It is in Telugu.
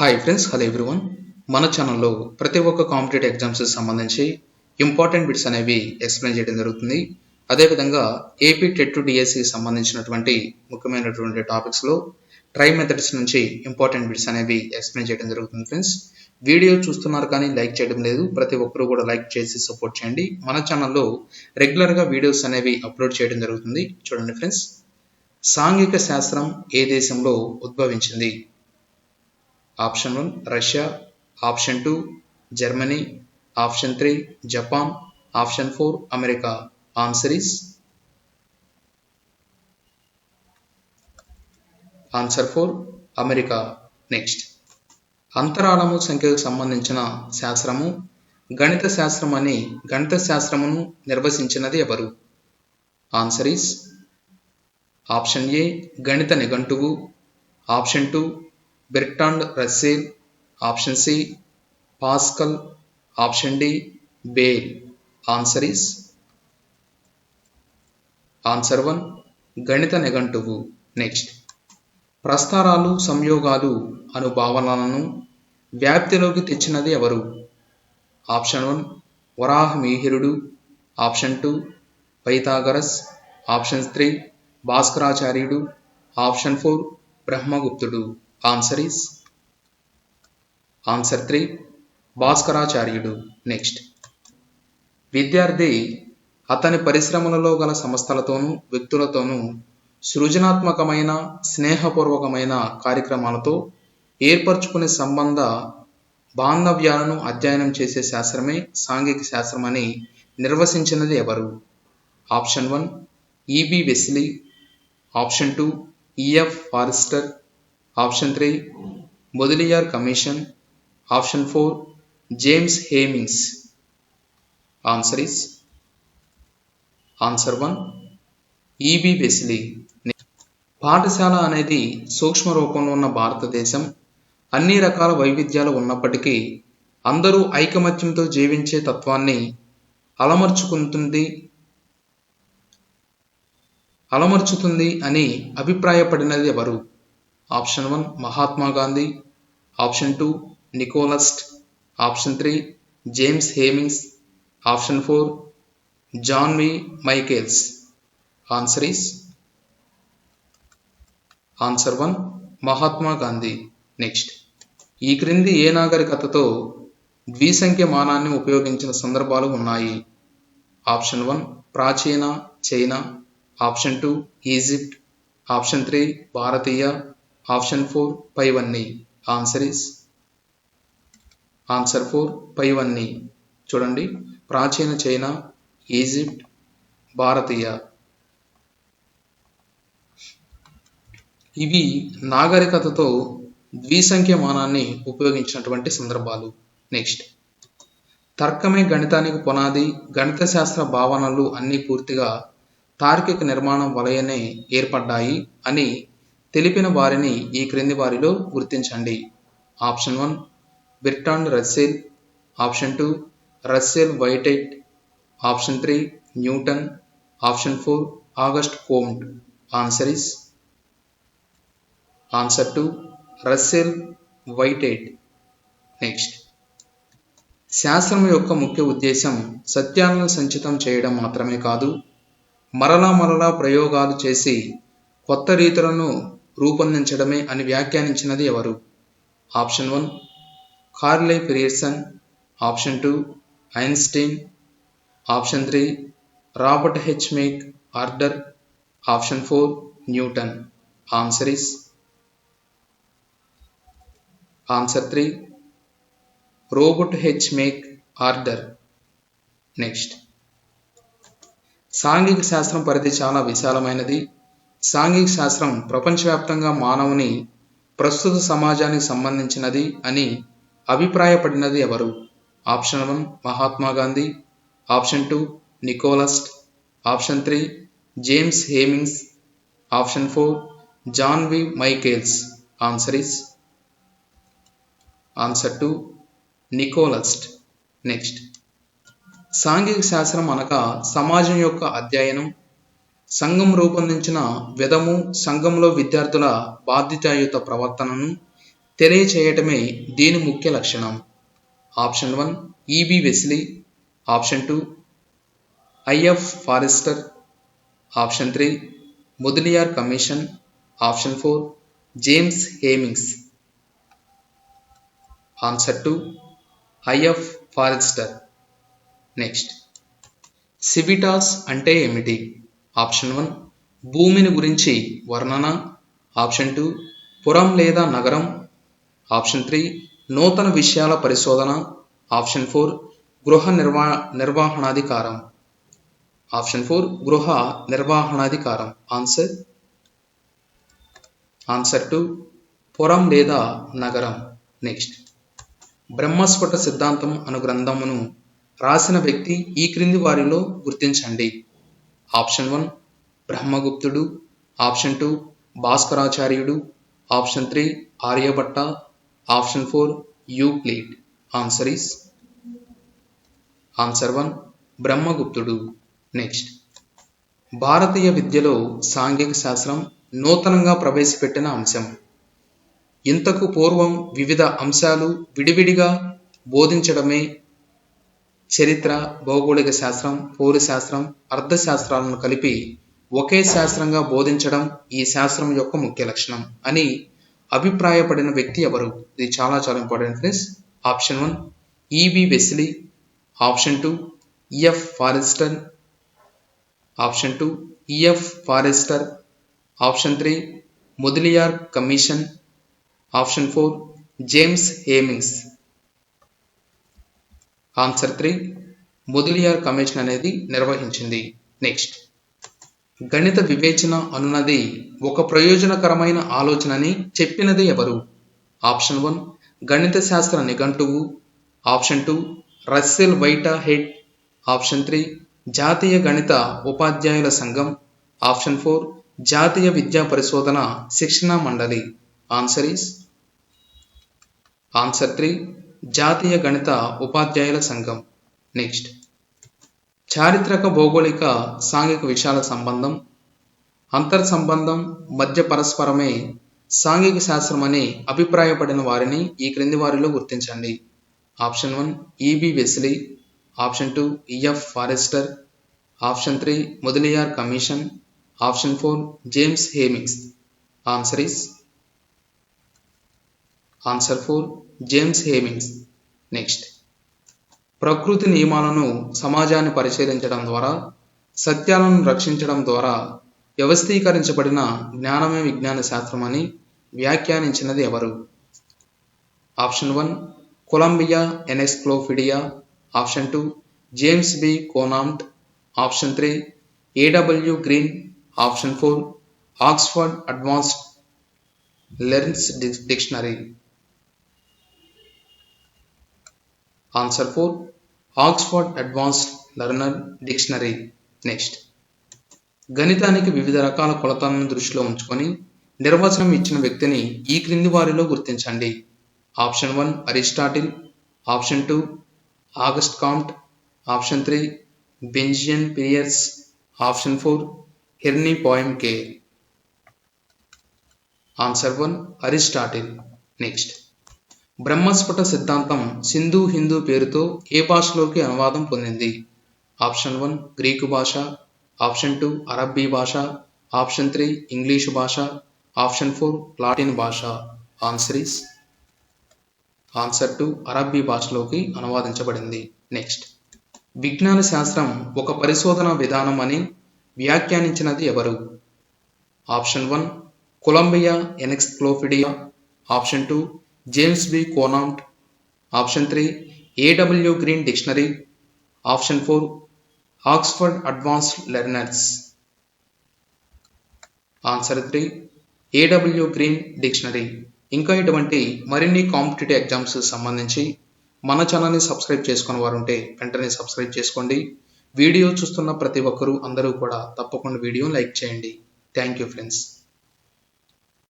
హాయ్ ఫ్రెండ్స్ హలో ఎవ్రీవన్ మన ఛానల్లో ప్రతి ఒక్క కాంపిటేటివ్ ఎగ్జామ్స్ సంబంధించి ఇంపార్టెంట్ బిట్స్ అనేవి ఎక్స్ప్లెయిన్ చేయడం జరుగుతుంది. అదేవిధంగా ఏపీ టెట్ టు డిఎస్సికి సంబంధించినటువంటి ముఖ్యమైనటువంటి టాపిక్స్లో ట్రై మెథడ్స్ నుంచి ఇంపార్టెంట్ బిట్స్ అనేవి ఎక్స్ప్లెయిన్ చేయడం జరుగుతుంది ఫ్రెండ్స్ వీడియో చూస్తున్నారు కానీ లైక్ చేయడం లేదు. ప్రతి ఒక్కరూ కూడా లైక్ చేసి సపోర్ట్ చేయండి. మన ఛానల్లో రెగ్యులర్గా వీడియోస్ అనేవి అప్లోడ్ చేయడం జరుగుతుంది. చూడండి ఫ్రెండ్స్ సాంఘిక శాస్త్రం ఏ దేశంలో ఉద్భవించింది? Option one Russia. Option two Germany. Option three Japan. Option four America. Answer is answer four America. Next. అంతరాళము సంఖ్యకు సంబంధించిన శాస్త్రము. గణిత శాస్త్రం అని గణిత శాస్త్రమును నిర్వచించినది ఎవరు? ఆన్సర్ ఇస్ ఆప్షన్ ఏ గణిత నిఘంటువు. Option two Bertrand Russell option C Pascal option D Bell answer is answer one గణిత నిఘంటువు నెక్స్ట్ ప్రస్తారాలు సంయోగాలు అను భావనలను వ్యాప్తిలోకి తెచ్చినది ఎవరు? Option one వరాహమీహిరుడు option two Pythagoras option three భాస్కరాచార్యుడు. Option four బ్రహ్మగుప్తుడు. ఆన్సర్ ఈస్ ఆన్సర్ త్రీ భాస్కరాచార్యుడు. నెక్స్ట్ విద్యార్థి అతని పరిశ్రమలలో గల సంస్థలతోనూ వ్యక్తులతోనూ సృజనాత్మకమైన స్నేహపూర్వకమైన కార్యక్రమాలతో ఏర్పరచుకునే సంబంధ బాంధవ్యాలను అధ్యయనం చేసే శాస్త్రమే సాంఘిక శాస్త్రం అని నిర్వచించినది ఎవరు? Option one EB Wesley option two EF Forrester option three Mudaliar commission. Option four James Hemmings. Answer is answer one EB Wesley పాఠశాల అనేది సూక్ష్మ రూపంలో ఉన్న భారతదేశం. అన్ని రకాల వైవిధ్యాలు ఉన్నప్పటికీ అందరూ ఐకమత్యంతో జీవించే తత్వాన్ని అలమర్చుకుంటుంది అలమర్చుతుంది అని అభిప్రాయపడినది ఎవరు? Option one Mahatma Gandhi option two Nicholas option three James Hemmings option four John V Michaels. Answer is answer one Mahatma Gandhi. Next ఈ క్రింది ఏ నాగరికతతో ద్విసంఖ్య మానాన్ని ఉపయోగించిన సందర్భాలు ఉన్నాయి? ఆప్షన్ వన్ ప్రాచీన China. Option two Egypt option three భారతీయ. ఆప్షన్ ఫోర్ పైవన్నీ ఆన్సర్ ఇస్ ఆన్సర్ ఫోర్ పైవన్నీ చూడండి. ప్రాచీన చైనా ఈజిప్ట్ భారతీయ. ఇవి నాగరికతతో ద్విసంఖ్య మానాన్ని ఉపయోగించినటువంటి సందర్భాలు. నెక్స్ట్ తర్కమే గణితానికి పునాది గణిత శాస్త్ర భావనలు అన్నీ పూర్తిగా తార్కిక నిర్మాణం వలయనే ఏర్పడ్డాయి అని తెలిపిన వారిని ఈ క్రింది వారిలో గుర్తించండి. Option one Bertrand Russell. Option two Russell Whitehead. Option three Newton. Option four Auguste Comte answer is answer two Russell Whitehead next. శాస్త్రం యొక్క ముఖ్య ఉద్దేశం సత్యాలను సంచితం చేయడం మాత్రమే కాదు మరలా మరలా ప్రయోగాలు చేసి కొత్త రీతులను రూపొందించడమే అని వ్యాఖ్యానించినది ఎవరు? Option one Karl Pearson option two Einstein. Option three Robert H Mac order. Option four Newton. Answer is? Answer three Robert H Mac order. Next. సాంఘిక శాస్త్రం పరిధి చాలా విశాలమైనది. సాంఘిక శాస్త్రం ప్రపంచవ్యాప్తంగా మానవుని ప్రస్తుత సమాజానికి సంబంధించినది అని అభిప్రాయపడినది ఎవరు? Option one Mahatma Gandhi option two Nicholas option three James Hemmings option four John V Michaels. Answer is answer two Nicholas next. సాంఘిక శాస్త్రం అనగా సమాజం యొక్క అధ్యయనం సంఘం రూపొందించిన విధము సంఘంలో విద్యార్థుల బాధ్యతాయుత ప్రవర్తనను తెలియచేయటమే దీని ముఖ్య లక్షణం. Option one EB Wesley. Option two IF Forrester. Option three Mudaliar commission. Option four James Hemmings. Answer two IF Forrester. Next civitas అంటే ఏమిటి? ఆప్షన్ వన్ భూమిని గురించి వర్ణన. ఆప్షన్ టూ పురం లేదా నగరం. ఆప్షన్ త్రీ నూతన విషయాల పరిశోధన. ఆప్షన్ ఫోర్ గృహ నిర్వా నిర్వహణాధికారం. ఆప్షన్ ఫోర్ గృహ నిర్వహణాధికారం. ఆన్సర్ ఆన్సర్ టు పురం లేదా నగరం. నెక్స్ట్ బ్రహ్మస్ఫుట సిద్ధాంతం అను గ్రంథమును రాసిన వ్యక్తి ఈ క్రింది వారిలో గుర్తించండి. ఆప్షన్ వన్ బ్రహ్మగుప్తుడు option two భాస్కరాచార్యుడు option three Aryabhata option four Euclid answer is answer one బ్రహ్మగుప్తుడు. Next భారతీయ విద్యలో సాంఘిక శాస్త్రం నూతనంగా ప్రవేశపెట్టిన అంశం. ఇంతకు పూర్వం వివిధ అంశాలు విడివిడిగా బోధించడమే చరిత్ర భౌగోళిక శాస్త్రం పౌరశాస్త్రం అర్థశాస్త్రాలను కలిపి ఒకే శాస్త్రంగా బోధించడం ఈ శాస్త్రం యొక్క ముఖ్య లక్షణం అని అభిప్రాయపడిన వ్యక్తి ఎవరు? ఇది చాలా చాలా important friends. Option one EB Wesley. Option two EF Forrester. Option two EF Forrester. Option three Mudaliar commission. Option four James Hemmings. Answer three Mudaliar commission అనేది నిర్వహించింది. నెక్స్ట్ గణిత వివేచన అనున్నది ఒక ప్రయోజనకరమైన ఆలోచనని చెప్పినది ఎవరు? ఆప్షన్ వన్ గణిత శాస్త్ర నిఘంటువు. Option two Russell Whitehead option three జాతీయ గణిత ఉపాధ్యాయుల సంఘం. ఆప్షన్ ఫోర్ జాతీయ విద్యా పరిశోధన శిక్షణా మండలి. ఆన్సర్ ఈస్ ఆన్సర్ త్రీ జాతీయ గణిత ఉపాధ్యాయుల సంఘం. నెక్స్ట్. చారిత్రక భౌగోళిక సాంఘిక విషయాల సంబంధం అంతర్ సంబంధం మధ్య పరస్పరమే సాంఘిక శాస్త్రం అని అభిప్రాయపడిన వారిని ఈ క్రింది వారిలో గుర్తించండి. Option one EB Wesley option two EF Forrester option three Mudaliar commission option four James Hemmings answer is answer four James Hemmings next ప్రకృతి నియమాలను సమాజాన్ని పరిశీలించడం ద్వారా సత్యాలను రక్షించడం ద్వారా వ్యవస్థీకరించబడిన జ్ఞానమే విజ్ఞాన శాస్త్రం అని వ్యాఖ్యానించినది ఎవరు? Option one Columbia encyclopedia option two James B Conant option three AW Green option four Oxford advanced learns dictionary answer four Oxford advanced learner dictionary next గణితానికి వివిధ రకాల కొలతలను దృష్టిలో ఉంచుకొని నిర్వచనం ఇచ్చిన వ్యక్తిని ఈ క్రింది వారిలో గుర్తించండి. Option one Aristotle option two Auguste Comte option three బెంజియన్ పిరియర్స్ option four హెర్నీ Poincaré answer one Aristotle next Brahmasphuta Siddhanta Sindhu Hindu పేరుతో ఏ భాషలోకి అనువాదం పొందింది? ఆప్షన్ వన్ గ్రీకు భాష. ఆప్షన్ టూ అరబ్బీ భాష. ఆప్షన్ త్రీ ఇంగ్లీషు భాష. ఆప్షన్ ఫోర్ లాటిన్ భాష. ఆన్సర్ ఈస్ ఆన్సర్ టు అరబ్బీ భాషలోకి అనువాదించబడింది. నెక్స్ట్. విజ్ఞాన శాస్త్రం ఒక పరిశోధన విధానం అని వ్యాఖ్యానించినది ఎవరు? Option one Columbia encyclopedia option two James B Conant option three A W Green dictionary option four Oxford advanced learner's answer three A W Green dictionary ఇంకా ఇటువంటి మరిన్ని కాంపిటేటివ్ ఎగ్జామ్స్ సంబంధించి మన ఛానల్ని సబ్స్క్రైబ్ చేసుకుని వారు ఉంటే వెంటనే సబ్స్క్రైబ్ చేసుకోండి. వీడియో చూస్తున్న ప్రతి ఒక్కరూ అందరూ కూడా తప్పకుండా వీడియో లైక్ చేయండి. Thank you friends